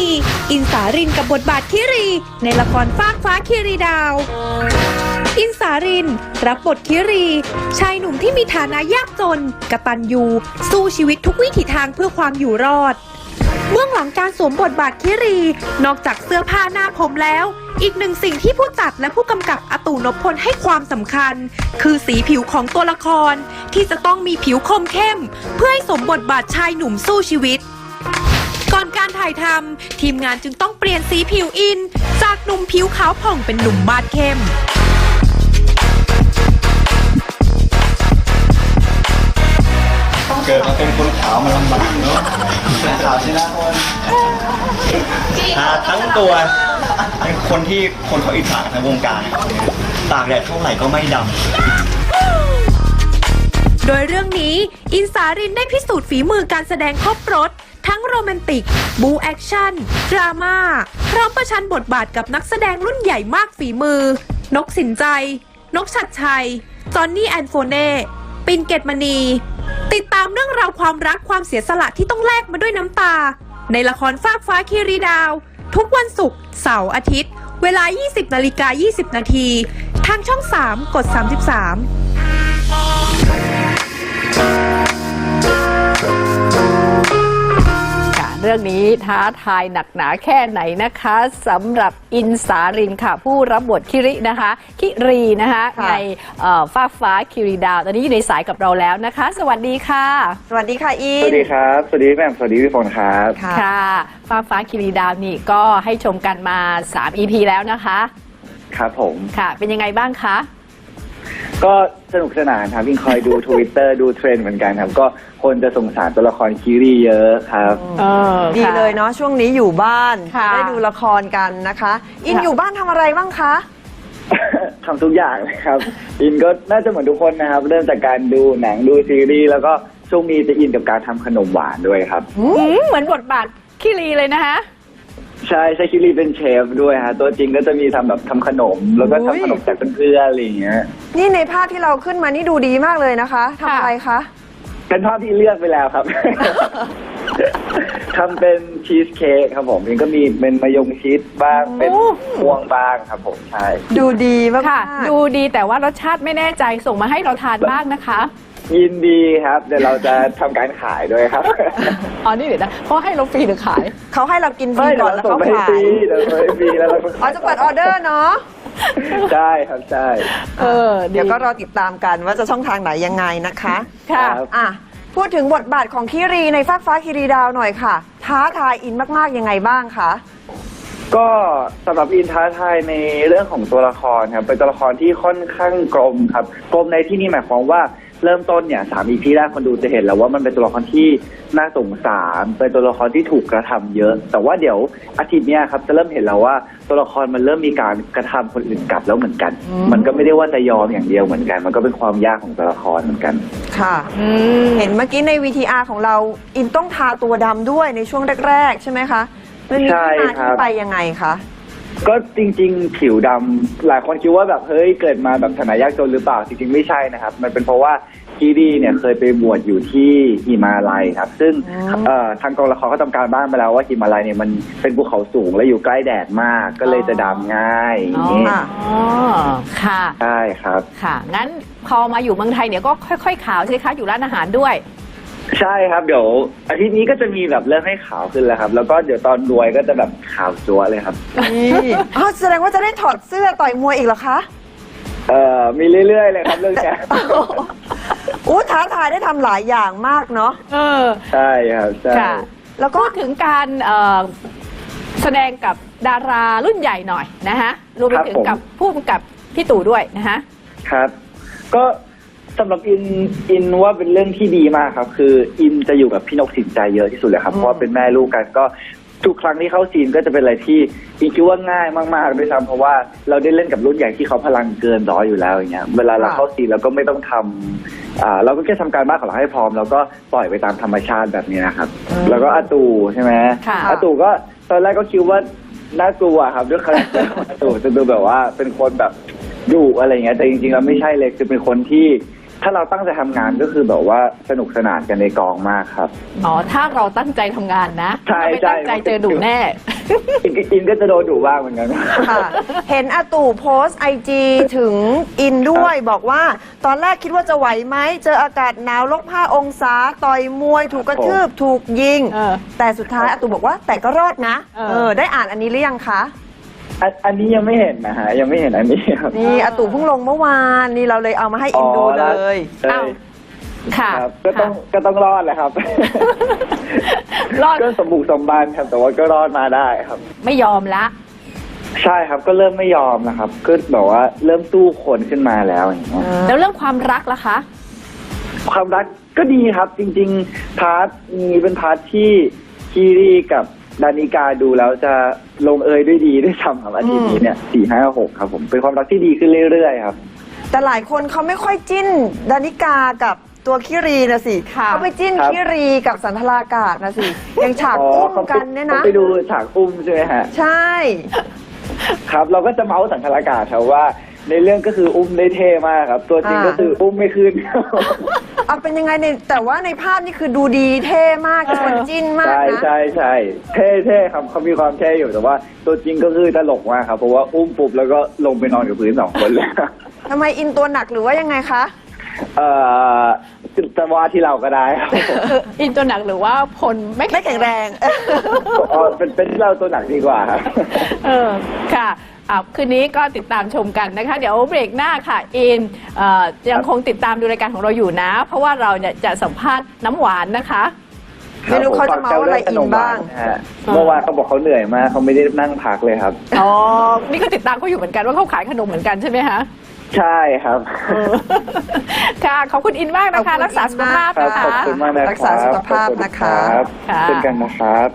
ี อินสารินกับบทบาทคิรี ในละครฟากฟ้าคิรีดาว อินสาริน รับบทคิรี ชายหนุ่มที่มีฐานะยากจนกตัญญูสู้ชีวิตทุกวิถีทางเพื่อความอยู่รอด เบื้องหลังการสวมบทบาทคิรี นอกจากเสื้อผ้าหน้าผมแล้ว อีกหนึ่งสิ่งที่ผู้จัดและผู้กำกับอตูนพพลให้ความสำคัญ คือสีผิวของตัวละครที่จะต้องมีผิวคมเข้ม เพื่อให้สมบทบาทชายหนุ่มสู้ชีวิต อนการถ่ายทำทีมงานจึงต้องเปลี่ยนสีผิวอิน จากหนุ่มผิวขาวผ่องเป็นหนุ่มมาดเข้ม เกิดมาเป็นคนขาวมันลำบากเนาะขาวชนะคนทาทั้งตัวเป็นคนที่คนเขาอิจฉาทั้งวงการนะครับตากแดดเท่าไหร่ก็ไม่ดำ โดยเรื่องนี้อินสารินได้พิสูจน์ฝีมือการแสดงครบรถ ทั้งโรแมนติก บูแอคชั่น ดราม่า พร้อมประชันบทบาทกับนักแสดงรุ่นใหญ่มากฝีมือ นกสินใจ นกชัดชัย จอนนี่แอนโฟเน่ปินเกตมณี ติดตามเรื่องราวความรักความเสียสละที่ต้องแลกมาด้วยน้ำตา ในละครฟากฟ้าคีรีดาว ทุกวันศุกร์เสาร์อาทิตย์ เวลา 20นาฬิกา20 นาที ทางช่อง 3 กด 33 เรื่องนี้ท้าทายหนักหนาแค่ไหนนะคะสำหรับอินสารินค่ะ ผู้รับบทคิรินะคะ คิรีนะคะค่ะในเอ่อฟ้ากฟ้าคิริดาว ตอนนี้อยู่ในสายกับเราแล้วนะคะ สวัสดีค่ะ สวัสดีค่ะอิสนวัสดีครับ สวัสดีแม่มสวัสดีพี่ฝนครับค่ะค่ะฟ้ากฟ้าคิริดาวนี่ก็ให้ชมกันมา 3 EP แล้วนะคะ ครับผมค่ะ เป็นยังไงบ้างคะ ก็สนุกสนานครับยิ่งคอยดู Twitter ดูเทรนด์เหมือนกันครับ ก็คนจะสงสารตัวละครคิรีเยอะครับ เออดีค่ะ เลยเนาะช่วงนี้อยู่บ้านค่ะ ได้ดูละครกันนะคะ อินค่ะอยู่บ้านทำอะไรบ้างคะ ทำทุกอย่างเลยครับ อินก็น่าจะเหมือนทุกคนนะครับ เริ่มจากการดูหนังดูซีรีส์แล้วก็ช่วงนี้จะอินกับการทำขนมหวานด้วยครับ อืมเหมือนบทบาทคิรีเลยนะคะ ใช่ใช่คิรีเป็นเชฟด้วยฮะตัวจริงก็จะมีทำแบบทำขนม แล้วก็อุ๊ยทำขนมจากเพื่อนๆอะไรอย่างเงี้ยนี่ในภาพที่เราขึ้นมานี่ดูดีมากเลยนะคะทำค่ะอะไรคะ เป็นภาพที่เลือกไปแล้วครับ ทำเป็นชีสเค้กครับผมมันก็มีเป็นมายงชีสบ้างเป็นม่วงบ้างครับผมใช่ ดูดีมากค่ะๆดูดีแต่ว่ารสชาติไม่แน่ใจส่งมาให้เราทานบ้างนะคะ ยินดีครับ เดี๋ยวเราจะทำการขายด้วยครับอ๋อนี่เดี๋ยวนะเขาให้เราฟรีหรือขาย เขาให้เรากินฟรีไม่เดี๋ก่ยอวนแล้วส่งเขาไปให้ขาฟรียเดี๋ยวส่งให้ฟรีแล้วเราก็อ๋อจะเปิดออเดอร์เนาะใช่ครับใช่ เออเดี๋ยวก็รอติดตามกันว่าจะช่องทางไหนยังไงนะคะค่ะ ครับ อะพูดถึงบทบาทของคิรีในฟากฟ้าคิรีดาวหน่อยค่ะ ท้าทายอินมากๆยังไงบ้างคะก็สำหรับอินท้าทายในเรื่องของตัวละครครับเป็นตัวละครที่ค่อนข้างกลมครับกลมในที่นี้หมายความว่า เริ่มต้นเนี่ยสามอีพีแรกคนดูจะเห็นแล้วว่ามันเป็นตัวละครที่น่าสงสารเป็นตัวละครที่ถูกกระทำเยอะ แต่ว่าเดี๋ยวอาทิตย์เนี้ยครับจะเริ่มเห็นแล้วว่าตัวละครมันเริ่มมีการกระทำคนอื่นกลับแล้วเหมือนกันอืมมันก็ไม่ได้ว่าจะยอมอย่างเดียวเหมือนกัน มันก็เป็นความยากของตัวละครเหมือนกัน ค่ะอืมเห็นเมื่อกี้ใน VTR ของเราอินต้องทาตัวดำด้วยในช่วงแรก ๆ ใช่ไหมคะมันมีใช่ที่มาครับที่ไปยังไงคะ ก็จริง ๆ ผิวดำหลายคนคิดว่าแบบเฮ้ยเกิดมาแบบฐานะยากจนหรือเปล่าจริงๆไม่ใช่นะครับ มันเป็นเพราะว่ากีดีเนี่ยเคยไปบวชอยู่ที่หิมาลัยครับ ซึ่งอ๋อ เอ่อทางกองละครก็ทำการบ้านไปแล้วว่าหิมาลัยเนี่ยมันเป็นภูเขาสูงและอยู่ใกล้แดดมากก็เลยจะดำง่ายอย่างนี้อ๋อค่ะ ใช่ครับ ค่ะ งั้นพอมาอยู่เมืองไทยเนี่ยก็ค่อย ๆ ขาวใช่ไหมคะ อยู่ร้านอาหารด้วย ใช่ครับเดี๋ยวอาทิตย์นี้ก็จะมีแบบเริ่มให้ขาวขึ้นแล้วครับ แล้วก็เดี๋ยวตอนรวยก็จะแบบขาวจั๊วเลยครับนี่อ๋อแสดงว่าจะได้ถอดเสื้อต่อยมวยอีกเหรอคะเอ่อมีเรื่อยๆเลยครับเรื่องเนี้ยอู้ท้าทายได้ทำหลายอย่างมากเนาะเออ ใช่ครับใช่ค่ะ แล้วก็พูดถึงการเอ่อแสดงกับดารารุ่นใหญ่หน่อยนะคะรวมไปถึงกับผู้กำกับพี่ตู่ด้วยนะคะครับ ก็ สำหรับอินอินว่าเป็นเรื่องที่ดีมากครับ คืออินจะอยู่กับพี่นกสินใจเยอะที่สุดเลยครับ เพราะว่าเป็นแม่ลูกกันก็ทุกครั้งที่เข้าซีนก็จะเป็นอะไรที่อินคิดว่าง่ายมากๆด้วยซ้ำเพราะว่าเราได้เล่นกับรุ่นใหญ่ที่เขาพลังเกินร้อยอยู่แล้วอย่างเงี้ยเวลาเราเข้าซีนเราก็ไม่ต้องทำอ่าเราก็แค่ทำการบ้านของเราให้พร้อม แล้วก็ปล่อยไปตามธรรมชาติแบบนี้นะครับแล้วก็อาตูใช่ไหมค่ะ อาตูก็ตอนแรกก็คิดว่าน่ากลัวครับด้วยคาแรคเตอร์ของอาตูจะดูแบบว่าเป็นคนแบบดุอะไรเงี้ยแต่จริงๆแล้วไม่ใช่เลยคือเป็นคนที่ ถ้าเราตั้งใจทำงานก็คือแบบว่าสนุกสนานกันในกองมากครับ อ๋อ ถ้าเราตั้งใจทำงานนะใช่ถ้าไม่ตั้งใจใช่ เจอดุแน่ อินอินก็จะโดนดุบ้างเหมือนกัน ค่ะเห็นอาตู่โพสไอจีถึงอินด้วยบอกว่า ตอนแรกคิดว่าจะไหวไหมเจออากาศหนาวลบห้าองศาต่อยมวยถูกกระทืบถูกยิง เออแต่สุดท้ายอาตู่บอกว่าแต่ก็รอดนะเออ เออได้อ่านอันนี้หรือยังคะ อันอันนี้ยังไม่เห็นนะฮะยังไม่เห็นอันนี้ครับนี่อาตู่เพิ่งลงเมื่อวานนี่เราเลยเอามาให้อินดูเลยใช่อ้าว ค่ะครับก็ต้องก็ต้องรอดแหละครับรอด ก็สมบุกสมบันครับ แต่ว่าก็รอดมาได้ครับ ไม่ยอมละ ใช่ครับก็เริ่มไม่ยอมนะครับก็แบบว่าเริ่มตู้คนขึ้นมาแล้วอย่างเงี้ย แล้วเรื่องความรักล่ะคะ ความรักก็ดีครับจริง ๆ พาร์ทนี้เป็นพาร์ทที่คีรีกับ ดานิกาดูแล้วจะลงเอยด้วยดีด้วยซ้ำครับอาทิตย์นี้เนี่ยสี่ห้าหกครับผมเป็นความรักที่ดีขึ้นเรื่อยๆครับ แต่หลายคนเขาไม่ค่อยจิ้นดานิกากับตัวคิรีนะสิค่ะ เขาไปจิ้นครับ คิรีกับสันทลากาศนะสิยังฉากอุ้มเขาไปกันเนี่ยนะขาไปดูฉากอุ้มใช่ไหมฮะ ใช่ ครับเราก็จะเมาส์สังคารากาศครับว่า ในเรื่องก็คืออุ้มได้เท่มากครับ ตัวจริงอ่าก็คืออุ้มไม่ขึ้น เอาเป็นยังไงในแต่ว่าในภาพนี่คือดูดีเท่มากชวนจิ้นมากใช่นะ ใช่ใช่เท่เท่ครับเขามีความเท่อยู่แต่ว่า ตัวจริงก็คือตลกมากครับเพราะว่าอุ้มปุ๊บแล้วก็ลงไปนอนกับพื้นสองคนเลย ทำไมอินตัวหนักหรือว่ายังไงคะ เอ่อจะว่าที่เราก็ได้ครับอินตัวหนักหรือว่าพลไม่ไม่แข็งแรงอ๋อเป็นเป็นที่เราตัวหนักดีกว่าครับ เออค่ะอะคืนนี้ก็ติดตามชมกันนะคะ เดี๋ยวเบรกหน้าค่ะอินเอ่อยังคงติดตามดูรายการของเราอยู่นะ เพราะว่าเราเนี่ยจะสัมภาษณ์น้ำหวานนะคะ ไม่รู้เขาจะเมาอะไรอินบ้างนะฮะเมื่อวานเขาบอกเขาเหนื่อยมากเขาไม่ได้นั่งพักเลยครับ อ๋อ นี่ก็ติดตามเขาอยู่เหมือนกันว่าเขาขายขนมเหมือนกันใช่ไหมคะ ใช่ครับเออค่ะ ขอบคุณอินมากนะคะขอบคุณรักษาสุขภาพครับนะคะขอบคุณมากนะครับรักษาสุขภาพนะคะ ขอบณรับค่ะ เช่นกันนะครับ